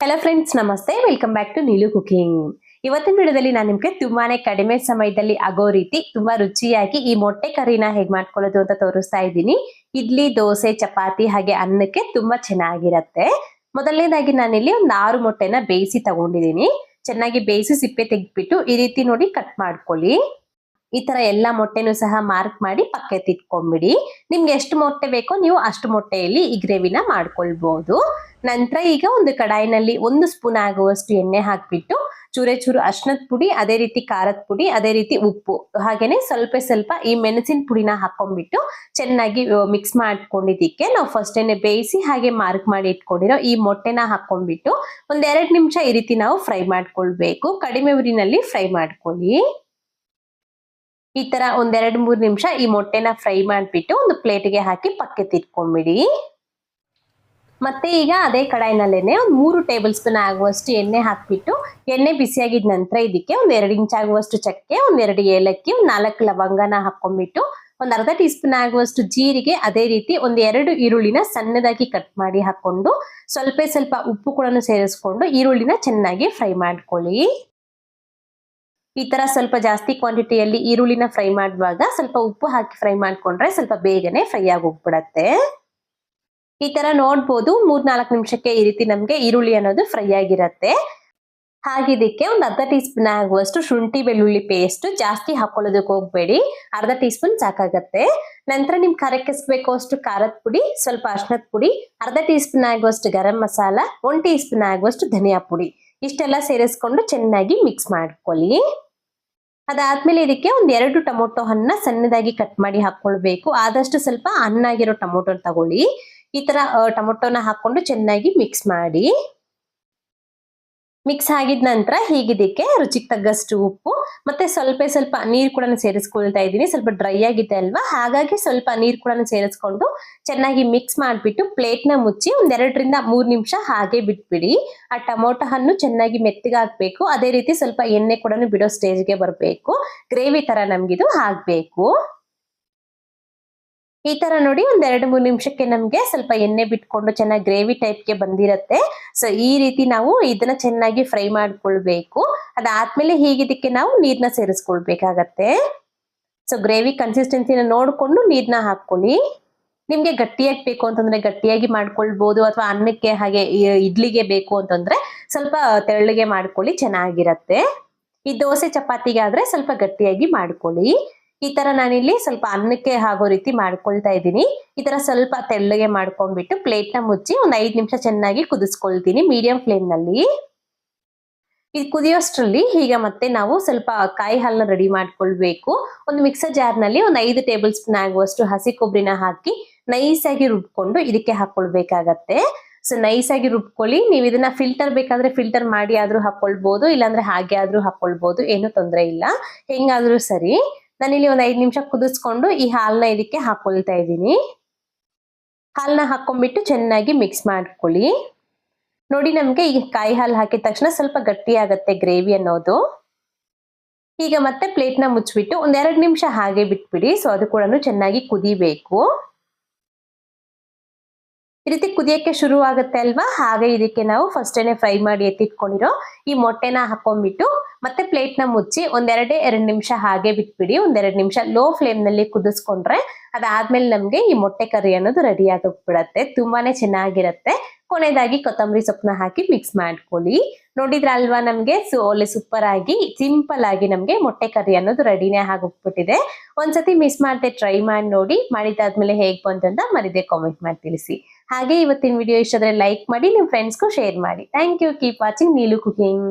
Hello friends ನಮಸ್ತೆ. Welcome back to Neelu cooking ಇವತ್ತಿನ ವಿಡಿಯೋದಲ್ಲಿ ನಾನು ನಿಮ್ಗೆ ತುಂಬಾನೇ ಕಡಿಮೆ ಸಮಯದಲ್ಲಿ ಆಗೋ ರೀತಿ ತುಂಬಾ ರುಚಿಯಾಗಿ ಈ ಮೊಟ್ಟೆ ಕರಿನ ಹೇಗೆ ಮಾಡ್ಕೊಳ್ಳೋದು ಅಂತ ತೋರಿಸ್ತಾ ಇದ್ದೀನಿ. ಇಡ್ಲಿ, ದೋಸೆ, ಚಪಾತಿ ಹಾಗೆ ಅನ್ನಕ್ಕೆ ತುಂಬಾ ಚೆನ್ನಾಗಿರತ್ತೆ. ಮೊದಲನೇದಾಗಿ ನಾನಿಲ್ಲಿ ಒಂದು ಆರು ಮೊಟ್ಟೆನ ಬೇಯಿಸಿ ತಗೊಂಡಿದ್ದೀನಿ. ಚೆನ್ನಾಗಿ ಬೇಯಿಸಿ ಸಿಪ್ಪೆ ತೆಗೆದ್ಬಿಟ್ಟು ಈ ರೀತಿ ನೋಡಿ ಕಟ್ ಮಾಡ್ಕೊಳ್ಳಿ. ಈ ತರ ಎಲ್ಲ ಮೊಟ್ಟೆನೂ ಸಹ ಮಾರ್ಕ್ ಮಾಡಿ ಪಕ್ಕ ತಿಟ್ಕೊಂಡ್ಬಿಡಿ ನಿಮ್ಗೆ ಎಷ್ಟು ಮೊಟ್ಟೆ ಬೇಕೋ ನೀವು ಅಷ್ಟು ಮೊಟ್ಟೆಯಲ್ಲಿ ಈ ಗ್ರೇವಿನ ಮಾಡ್ಕೊಳ್ಬಹುದು ನಂತರ ಈಗ ಒಂದು ಕಡಾಯಿನಲ್ಲಿ ಒಂದು ಸ್ಪೂನ್ ಆಗುವಷ್ಟು ಎಣ್ಣೆ ಹಾಕಿಬಿಟ್ಟು ಚೂರೆ ಚೂರು ಅರ್ಶನದ ಪುಡಿ, ಅದೇ ರೀತಿ ಖಾರದ ಪುಡಿ, ಅದೇ ರೀತಿ ಉಪ್ಪು. ಹಾಗೇನೆ ಸ್ವಲ್ಪ ಸ್ವಲ್ಪ ಈ ಮೆಣಸಿನ ಪುಡಿನ ಹಾಕೊಂಡ್ಬಿಟ್ಟು ಚೆನ್ನಾಗಿ ಮಿಕ್ಸ್ ಮಾಡ್ಕೊಂಡಿದ್ದಕ್ಕೆ ನಾವು ಫಸ್ಟೇನೆ ಬೇಯಿಸಿ ಹಾಗೆ ಮಾರ್ಕ್ ಮಾಡಿ ಇಟ್ಕೊಂಡಿರೋ ಈ ಮೊಟ್ಟೆನ ಹಾಕೊಂಡ್ಬಿಟ್ಟು ಒಂದೆರಡು ನಿಮಿಷ ಈ ರೀತಿ ನಾವು ಫ್ರೈ ಮಾಡ್ಕೊಳ್ಬೇಕು. ಕಡಿಮೆ ಉರಿನಲ್ಲಿ ಫ್ರೈ ಮಾಡ್ಕೊಳ್ಳಿ. ಈ ತರ ಒಂದೆರಡು ಮೂರು ನಿಮಿಷ ಈ ಮೊಟ್ಟೆನ ಫ್ರೈ ಮಾಡಿಬಿಟ್ಟು ಒಂದು ಪ್ಲೇಟ್ಗೆ ಹಾಕಿ ಪಕ್ಕಕ್ಕೆ ತಿಟ್ಕೊಂಡ್ಬಿಡಿ ಮತ್ತೆ ಈಗ ಅದೇ ಕಡಾಯಿನಲ್ಲೇನೆ ಒಂದು ಮೂರು ಟೇಬಲ್ ಸ್ಪೂನ್ ಆಗುವಷ್ಟು ಎಣ್ಣೆ ಹಾಕ್ಬಿಟ್ಟು, ಎಣ್ಣೆ ಬಿಸಿಯಾಗಿದ ನಂತರ ಇದಕ್ಕೆ ಒಂದ್ ಎರಡು ಇಂಚ್ ಆಗುವಷ್ಟು ಚಕ್ಕೆ ಒಂದೆರಡು ಏಲಕ್ಕಿ, ಒಂದು ನಾಲ್ಕು ಲವಂಗನ ಹಾಕೊಂಡ್ಬಿಟ್ಟು ಒಂದು ಅರ್ಧ ಟೀ ಸ್ಪೂನ್ ಆಗುವಷ್ಟು ಜೀರಿಗೆ, ಅದೇ ರೀತಿ ಒಂದು ಎರಡು ಈರುಳ್ಳಿನ ಸಣ್ಣದಾಗಿ ಕಟ್ ಮಾಡಿ ಹಾಕೊಂಡು ಸ್ವಲ್ಪ ಸ್ವಲ್ಪ ಉಪ್ಪು ಕೂಡ ಸೇರಿಸ್ಕೊಂಡು ಈರುಳ್ಳಿನ ಚೆನ್ನಾಗಿ ಫ್ರೈ ಮಾಡ್ಕೊಳ್ಳಿ. ಈ ತರ ಸ್ವಲ್ಪ ಜಾಸ್ತಿ ಕ್ವಾಂಟಿಟಿಯಲ್ಲಿ ಈರುಳ್ಳಿನ ಫ್ರೈ ಮಾಡುವಾಗ ಸ್ವಲ್ಪ ಉಪ್ಪು ಹಾಕಿ ಫ್ರೈ ಮಾಡ್ಕೊಂಡ್ರೆ ಸ್ವಲ್ಪ ಬೇಗನೆ ಫ್ರೈ ಆಗಿ ಹೋಗ್ಬಿಡತ್ತೆ ಈ ತರ ನೋಡ್ಬೋದು. ಮೂರ್ನಾಲ್ಕು ನಿಮಿಷಕ್ಕೆ ಈ ರೀತಿ ನಮ್ಗೆ ಈರುಳ್ಳಿ ಅನ್ನೋದು ಫ್ರೈ ಆಗಿರತ್ತೆ. ಹಾಗಿದಕ್ಕೆ ಒಂದು ಅರ್ಧ ಟೀ ಸ್ಪೂನ್ ಆಗುವಷ್ಟು ಶುಂಠಿ, ಬೆಳ್ಳುಳ್ಳಿ ಪೇಸ್ಟ್ ಜಾಸ್ತಿ ಹಾಕೊಳ್ಳೋದಕ್ಕೆ ಹೋಗ್ಬೇಡಿ. ಅರ್ಧ ಟೀ ಸ್ಪೂನ್ ಸಾಕಾಗತ್ತೆ. ನಂತರ ನಿಮ್ ಖಾರಕ್ಕೆ ಬೇಕು ಅಷ್ಟು ಖಾರದ ಪುಡಿ, ಸ್ವಲ್ಪ ಅರ್ಶನದ ಪುಡಿ, ಅರ್ಧ ಟೀ ಸ್ಪೂನ್ ಆಗುವಷ್ಟು garam masala one teaspoon ಆಗುವಷ್ಟು ಧನಿಯಾ ಪುಡಿ. ಇಷ್ಟೆಲ್ಲ ಸೇರಿಸ್ಕೊಂಡು ಚೆನ್ನಾಗಿ ಮಿಕ್ಸ್ ಮಾಡ್ಕೊಳ್ಳಿ. ಅದಾದ್ಮೇಲೆ ಇದಕ್ಕೆ ಒಂದ್ ಎರಡು ಟೊಮೊಟೊ ಹಣ್ಣ ಸಣ್ಣದಾಗಿ ಕಟ್ ಮಾಡಿ ಹಾಕೊಳ್ಬೇಕು. ಆದಷ್ಟು ಸ್ವಲ್ಪ ಹಣ್ಣಾಗಿರೋ ಟೊಮೊಟೊ ತಗೊಳ್ಳಿ. ಈ ತರ ಟೊಮೊಟೊನ ಹಾಕೊಂಡು ಚೆನ್ನಾಗಿ ಮಿಕ್ಸ್ ಮಾಡಿ. ಮಿಕ್ಸ್ ಆಗಿದ ನಂತರ ಹೀಗಿದಕ್ಕೆ ರುಚಿಗೆ ತಗ್ಗಷ್ಟು ಉಪ್ಪು, ಮತ್ತೆ ಸ್ವಲ್ಪ ಸ್ವಲ್ಪ ನೀರು ಕೂಡ ಸೇರಿಸ್ಕೊಳ್ತಾ ಇದ್ದೀನಿ. ಸ್ವಲ್ಪ ಡ್ರೈ ಆಗಿದೆ ಅಲ್ವಾ? ಹಾಗಾಗಿ ಸ್ವಲ್ಪ ನೀರು ಕೂಡ ಸೇರಿಸ್ಕೊಂಡು ಚೆನ್ನಾಗಿ ಮಿಕ್ಸ್ ಮಾಡಿಬಿಟ್ಟು ಪ್ಲೇಟ್ನ ಮುಚ್ಚಿ ಒಂದೆರಡರಿಂದ ಮೂರು ನಿಮಿಷ ಹಾಗೆ ಬಿಟ್ಬಿಡಿ. ಆ ಟೊಮೊಟೊ ಹಣ್ಣು ಚೆನ್ನಾಗಿ ಮೆತ್ತಗಾಗಬೇಕು ಅದೇ ರೀತಿ ಸ್ವಲ್ಪ ಎಣ್ಣೆ ಕೂಡ ಬಿಡೋ ಸ್ಟೇಜ್ಗೆ ಬರಬೇಕು. ಗ್ರೇವಿ ತರ ನಮ್ಗಿದು ಆಗ್ಬೇಕು. ಈ ತರ ನೋಡಿ ಒಂದ್ ಎರಡು ಮೂರು ನಿಮಿಷಕ್ಕೆ ನಮ್ಗೆ ಸ್ವಲ್ಪ ಎಣ್ಣೆ ಬಿಟ್ಕೊಂಡು ಚೆನ್ನಾಗಿ ಗ್ರೇವಿ ಟೈಪ್ಗೆ ಬಂದಿರತ್ತೆ. ಸೊ ಈ ರೀತಿ ನಾವು ಇದನ್ನ ಚೆನ್ನಾಗಿ ಫ್ರೈ ಮಾಡ್ಕೊಳ್ಬೇಕು. ಅದಾದ್ಮೇಲೆ ಹೀಗಿದಕ್ಕೆ ನಾವು ನೀರ್ನ ಸೇರಿಸ್ಕೊಳ್ಬೇಕಾಗತ್ತೆ. ಸೊ ಗ್ರೇವಿ ಕನ್ಸಿಸ್ಟೆನ್ಸಿನ ನೋಡ್ಕೊಂಡು ನೀರ್ನ ಹಾಕೊಳ್ಳಿ ನಿಮ್ಗೆ ಗಟ್ಟಿಯಾಗಿ ಬೇಕು ಅಂತಂದ್ರೆ ಗಟ್ಟಿಯಾಗಿ ಮಾಡ್ಕೊಳ್ಬಹುದು ಅಥವಾ ಅನ್ನಕ್ಕೆ ಹಾಗೆ ಇಡ್ಲಿಗೆ ಬೇಕು ಅಂತಂದ್ರೆ ಸ್ವಲ್ಪ ತೆಳ್ಳಗೆ ಮಾಡ್ಕೊಳ್ಳಿ, ಚೆನ್ನಾಗಿರತ್ತೆ. ಈ ದೋಸೆ ಚಪಾತಿಗೆ ಆದ್ರೆ ಸ್ವಲ್ಪ ಗಟ್ಟಿಯಾಗಿ ಮಾಡ್ಕೊಳ್ಳಿ. ಈ ತರ ನಾನಿಲ್ಲಿ ಸ್ವಲ್ಪ ಅನ್ನಕ್ಕೆ ಆಗೋ ರೀತಿ ಮಾಡ್ಕೊಳ್ತಾ ಇದ್ದೀನಿ. ಈ ತರ ಸ್ವಲ್ಪ ತೆಳ್ಳಗೆ ಮಾಡ್ಕೊಂಡ್ಬಿಟ್ಟು ಪ್ಲೇಟ್ನ ಮುಚ್ಚಿ ಒಂದ್ ಐದ್ ನಿಮಿಷ ಚೆನ್ನಾಗಿ ಕುದಿಸ್ಕೊಳ್ತೀನಿ ಮೀಡಿಯಂ ಫ್ಲೇಮ್ನಲ್ಲಿ. ಇದು ಕುದಿಯೋಷ್ಟ್ರಲ್ಲಿ ಈಗ ಮತ್ತೆ ನಾವು ಸ್ವಲ್ಪ ಕಾಯಿ ಹಾಲನ್ನ ರೆಡಿ ಮಾಡ್ಕೊಳ್ಬೇಕು. ಒಂದು ಮಿಕ್ಸರ್ ಜಾರ್ನಲ್ಲಿ ಒಂದು ಐದು ಟೇಬಲ್ ಸ್ಪೂನ್ ಆಗುವಷ್ಟು ಹಸಿ ಕೊಬ್ಬರಿನ ಹಾಕಿ ನೈಸ್ ಆಗಿ ರುಬ್ಕೊಂಡು ಇದಕ್ಕೆ ಹಾಕೊಳ್ಬೇಕಾಗತ್ತೆ. ಸೊ ನೈಸ್ ಆಗಿ ರುಬ್ಕೊಳ್ಳಿ. ನೀವು ಇದನ್ನ ಫಿಲ್ಟರ್ ಬೇಕಾದ್ರೆ ಫಿಲ್ಟರ್ ಮಾಡಿ ಆದ್ರೂ ಹಾಕೊಳ್ಬಹುದು ಇಲ್ಲಾಂದ್ರೆ ಹಾಗೆ ಆದ್ರೂ ಹಾಕೊಳ್ಬಹುದು ಏನು ತೊಂದರೆ ಇಲ್ಲ. ಹೆಂಗಾದ್ರೂ ಸರಿ. ನಾನಿಲ್ಲಿ ಒಂದು ಐದು ನಿಮಿಷ ಕುದಿಸ್ಕೊಂಡು ಈ ಹಾಲನ್ನ ಇದಕ್ಕೆ ಹಾಕೊಳ್ತಾ ಇದ್ದೀನಿ. ಹಾಲನ್ನ ಹಾಕೊಂಡ್ಬಿಟ್ಟು ಚೆನ್ನಾಗಿ ಮಿಕ್ಸ್ ಮಾಡ್ಕೊಳ್ಳಿ. ನೋಡಿ ನಮಗೆ ಈಗ ಕಾಯಿ ಹಾಲು ಹಾಕಿದ ತಕ್ಷಣ ಸ್ವಲ್ಪ ಗಟ್ಟಿ ಆಗತ್ತೆ ಗ್ರೇವಿ ಅನ್ನೋದು. ಈಗ ಮತ್ತೆ ಪ್ಲೇಟ್ನ ಮುಚ್ಚಿಬಿಟ್ಟು ಒಂದೆರಡು ನಿಮಿಷ ಹಾಗೆ ಬಿಟ್ಬಿಡಿ. ಸೊ ಅದು ಕೂಡ ಚೆನ್ನಾಗಿ ಕುದಿಬೇಕು. ಈ ರೀತಿ ಕುದಿಯಕ್ಕೆ ಶುರು ಆಗುತ್ತೆ ಅಲ್ವಾ? ಹಾಗೆ ಇದಕ್ಕೆ ನಾವು ಫಸ್ಟೇನೆ ಫ್ರೈ ಮಾಡಿ ಎತ್ತಿಟ್ಕೊಂಡಿರೋ ಈ ಮೊಟ್ಟೆನ ಹಾಕೊಂಡ್ಬಿಟ್ಟು ಮತ್ತೆ ಪ್ಲೇಟ್ನ ಮುಚ್ಚಿ ಒಂದೆರಡೇ ಎರಡು ನಿಮಿಷ ಹಾಗೆ ಬಿಟ್ಬಿಡಿ, ಒಂದೆರಡು ನಿಮಿಷ ಲೋ ಫ್ಲೇಮ್ನಲ್ಲಿ ಕುದಿಸ್ಕೊಂಡ್ರೆ ಅದಾದ್ಮೇಲೆ ನಮ್ಗೆ ಈ ಮೊಟ್ಟೆ ಕರಿ ಅನ್ನೋದು ರೆಡಿ ಆಗೋಗ್ಬಿಡತ್ತೆ ತುಂಬಾನೇ ಚೆನ್ನಾಗಿರತ್ತೆ. ಕೊನೆಯದಾಗಿ ಕೊತ್ತಂಬರಿ ಸೊಪ್ಪನ್ನ ಹಾಕಿ ಮಿಕ್ಸ್ ಮಾಡ್ಕೊಳ್ಳಿ. ನೋಡಿದ್ರಲ್ವಾ ನಮ್ಗೆ? ಒಳ್ಳೆ ಸೂಪರ್ ಆಗಿ ಸಿಂಪಲ್ ಆಗಿ ನಮ್ಗೆ ಮೊಟ್ಟೆ ಕರಿ ಅನ್ನೋದು ರೆಡಿನೇ ಆಗೋಗ್ಬಿಟ್ಟಿದೆ ಒಂದ್ಸತಿ ಮಿಸ್ ಮಾಡದೆ ಟ್ರೈ ಮಾಡಿ ನೋಡಿ ಮಾಡಿದಾದ್ಮೇಲೆ ಹೇಗ್ ಬಂತು ಅಂತ ಮರಿದೆ ಕಾಮೆಂಟ್ ಮಾಡಿ ತಿಳಿಸಿ. ಹಾಗೆ ಇವತ್ತಿನ ವಿಡಿಯೋ ಇಷ್ಟಾದ್ರೆ ಲೈಕ್ ಮಾಡಿ, ನಿಮ್ ಫ್ರೆಂಡ್ಸ್ಗೂ ಶೇರ್ ಮಾಡಿ. Thank you keep watching Neelu cooking